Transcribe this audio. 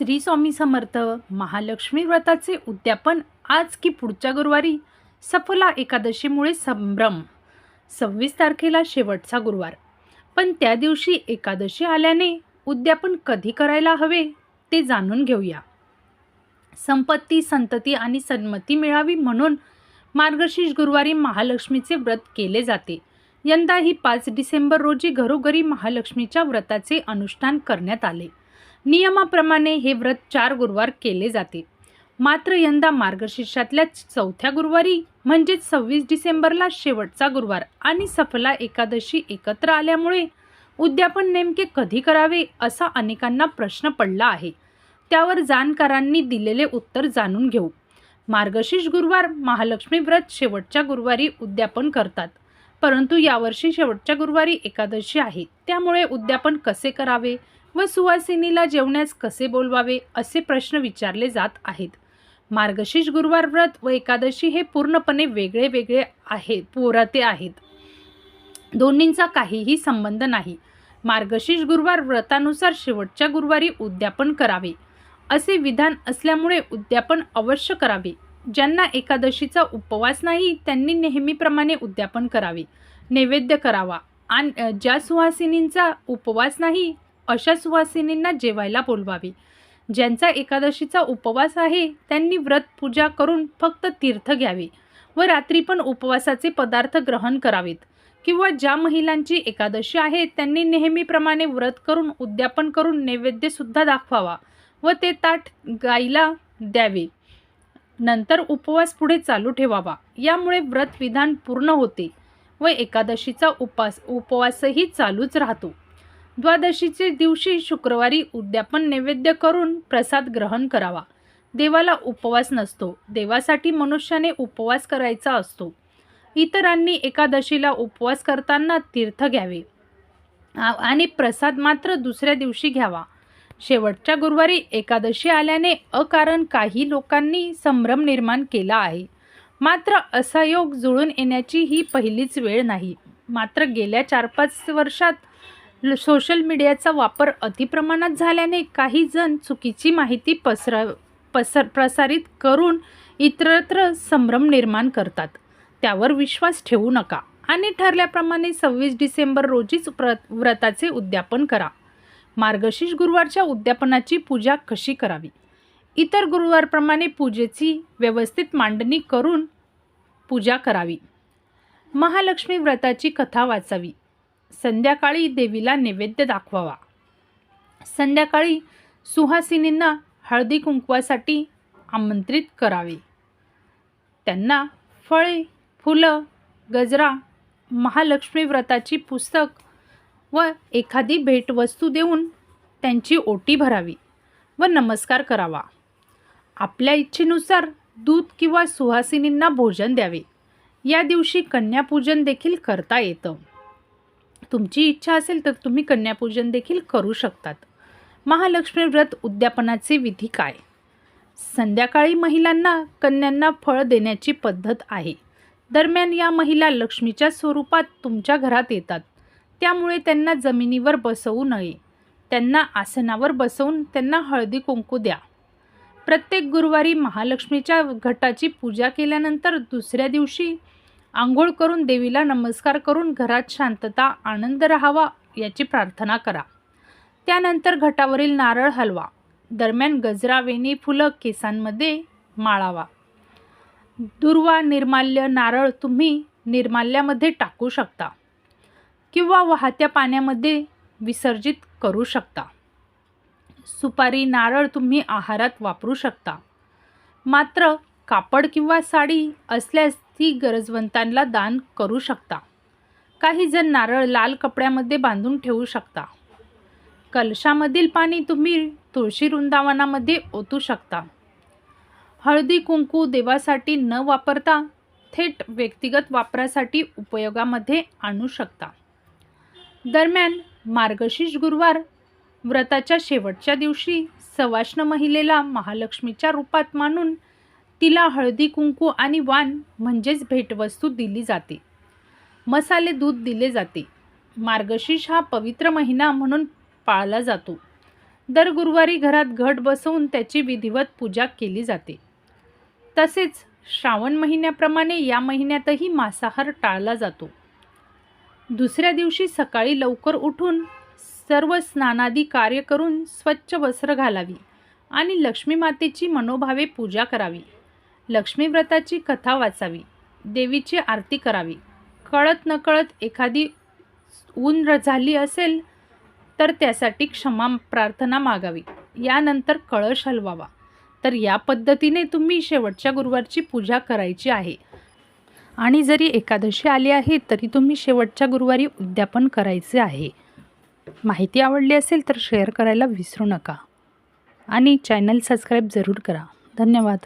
श्री स्वामी समर्थ महालक्ष्मी व्रताचे उद्यापन आज की पुढच्या गुरुवारी सफला एकादशीमुळे संभ्रम सव्वीस तारखेला शेवटचा गुरुवार. पण त्या दिवशी एकादशी आल्याने उद्यापन कधी करायला हवे ते जाणून घेऊया. संपत्ती संतती आणि सन्मती मिळावी म्हणून मार्गशीर्ष गुरुवारी महालक्ष्मीचे व्रत केले जाते. यंदा ही पाच डिसेंबर रोजी घरोघरी महालक्ष्मीच्या व्रताचे अनुष्ठान करण्यात आले. नियमाप्रमाणे हे व्रत चार गुरुवार केले जाते. मात्र यंदा मार्गशीर्षातल्या चौथ्या गुरुवारी म्हणजेच सव्वीस डिसेंबरला शेवटचा गुरुवार आणि सफला एकादशी एकत्र आल्यामुळे उद्यापन नेमके कधी करावे असा अनेकांना प्रश्न पडला आहे. त्यावर जाणकारांनी दिलेले उत्तर जाणून घेऊ. मार्गशीर्ष गुरुवार महालक्ष्मी व्रत शेवटच्या गुरुवारी उद्यापन करतात. परंतु यावर्षी शेवटच्या गुरुवारी एकादशी आहे. त्यामुळे उद्यापन कसे करावे? व सुवासिनीला जेवण्यास कसे बोलवावे असे प्रश्न विचारले जात आहेत. मार्गशीर्ष गुरुवार व्रत व एकादशी हे पूर्णपणे वेगळे वेगळे आहे पोराते आहेत. दोन्हींचा काहीही संबंध नाही. मार्गशीर्ष गुरुवार व्रतानुसार शेवटच्या गुरुवारी उद्यापन करावे. असे विधान असल्यामुळे उद्यापन अवश्य करावे. ज्यांना एकादशीचा उपवास नाही त्यांनी नेहमीप्रमाणे उद्यापन करावे. नैवेद्य करावा. आणि ज्या सुहासिनींचा उपवास नाही अशा सुवासिनींना जेवायला बोलवावे. ज्यांचा एकादशीचा उपवास आहे त्यांनी व्रत पूजा करून फक्त तीर्थ घ्यावे व रात्री पण उपवासाचे पदार्थ ग्रहण करावेत. किंवा ज्या महिलांची एकादशी आहे त्यांनी नेहमीप्रमाणे व्रत करून उद्यापन करून नैवेद्यसुद्धा दाखवावा व ते ताट गाईला द्यावे. नंतर उपवास पुढे चालू ठेवावा. यामुळे व्रत विधान पूर्ण होते व एकादशीचा उपास उपवासही चालूच राहतो. द्वादशीचे दिवशी शुक्रवारी उद्यापन नैवेद्य करून प्रसाद ग्रहण करावा. देवाला उपवास नसतो. देवासाठी मनुष्याने उपवास करायचा असतो. इतरांनी एकादशीला उपवास करताना तीर्थ घ्यावे. आणि प्रसाद मात्र दुसऱ्या दिवशी घ्यावा. शेवटच्या गुरुवारी एकादशी आल्याने अकारण काही लोकांनी संभ्रम निर्माण केला आहे. मात्र असा योग जुळून येण्याची ही पहिलीच वेळ नाही. मात्र गेल्या चार पाच वर्षात सोशल मीडियाचा वापर अतिप्रमाणात झाल्याने काही जण चुकीची माहिती पसरा पसर प्रसारित करून इतरत्र संभ्रम निर्माण करतात. त्यावर विश्वास ठेवू नका आणि ठरल्याप्रमाणे सव्वीस डिसेंबर रोजीच व्रत व्रताचे उद्यापन करा. मार्गशीर्ष गुरुवारच्या उद्यापनाची पूजा कशी करावी? इतर गुरुवारप्रमाणे पूजेची व्यवस्थित मांडणी करून पूजा करावी. महालक्ष्मी व्रताची कथा वाचावी. संध्याकाळी देवीला नैवेद्य दाखवावा. संध्याकाळी सुहासिनींना हळदी कुंकवासाठी आमंत्रित करावे. त्यांना फळे फुलं गजरा महालक्ष्मी व्रताची पुस्तक व एखादी भेटवस्तू देऊन त्यांची ओटी भरावी व नमस्कार करावा. आपल्या इच्छेनुसार दूध किंवा सुहासिनींना भोजन द्यावे. या दिवशी कन्यापूजन देखील करता येतं. तुमची इच्छा असेल तर तुम्ही कन्यापूजन देखील करू शकतात. महालक्ष्मी व्रत उद्यापनाचे विधी काय? संध्याकाळी महिलांना कन्यांना फळ देण्याची पद्धत आहे. दरम्यान या महिला लक्ष्मीच्या स्वरूपात तुमच्या घरात येतात. त्यामुळे त्यांना जमिनीवर बसवू नये. त्यांना आसनावर बसवून त्यांना हळदी कुंकू द्या. प्रत्येक गुरुवारी महालक्ष्मीच्या घटाची पूजा केल्यानंतर दुसऱ्या दिवशी आंघोळ करून देवीला नमस्कार करून घरात शांतता आनंद राहावा याची प्रार्थना करा. त्यानंतर घटावरील नारळ हलवा. दरम्यान गजरा वेणी फुलं केसांमध्ये माळावा. दुर्वा निर्माल्य नारळ तुम्ही निर्माल्यामध्ये टाकू शकता किंवा वाहत्या पाण्यामध्ये विसर्जित करू शकता. सुपारी नारळ तुम्ही आहारात वापरू शकता. मात्र कापड किंवा साडी असल्यास ती गरजवंतांना दान करू शकता. काही जण नारळ लाल कपड्यामध्ये बांधून ठेवू शकता. कलशामधील पाणी तुम्ही तुळशी वृंदावनामध्ये ओतू शकता. हळदी कुंकू देवासाठी न वापरता थेट व्यक्तिगत वापरासाठी उपयोगामध्ये आणू शकता. दरम्यान मार्गशीर्ष गुरुवार व्रताच्या शेवटच्या दिवशी सवाष्ण महिलेला महालक्ष्मीच्या रूपात मानून तिला हळदी कुंकू आणि वाण म्हणजेच भेटवस्तू दिली जाते. मसाले दूध दिले जाते. मार्गशीर्ष हा पवित्र महिना म्हणून पाळला जातो. दर गुरुवारी घरात घट बसवून त्याची विधिवत पूजा केली जाते. तसेच श्रावण महिन्याप्रमाणे या महिन्यातही मांसाहार टाळला जातो. दुसऱ्या दिवशी सकाळी लवकर उठून सर्व स्नानादी कार्य करून स्वच्छ वस्त्र घालावी आणि लक्ष्मी मातेची मनोभावे पूजा करावी. लक्ष्मीव्रताची कथा वाचावी. देवीची आरती करावी. कळत नकळत एखादी ऊन झाली असेल तर त्यासाठी क्षमा प्रार्थना मागावी. यानंतर कळश हलवावा. तर या पद्धतीने तुम्ही शेवटच्या गुरुवारची पूजा करायची आहे. आणि जरी एकादशी आली आहे तरी तुम्ही शेवटच्या गुरुवारी उद्यापन करायचे आहे. माहिती आवडली असेल तर शेअर करायला विसरू नका. आणि चॅनल सबस्क्राईब जरूर करा. धन्यवाद.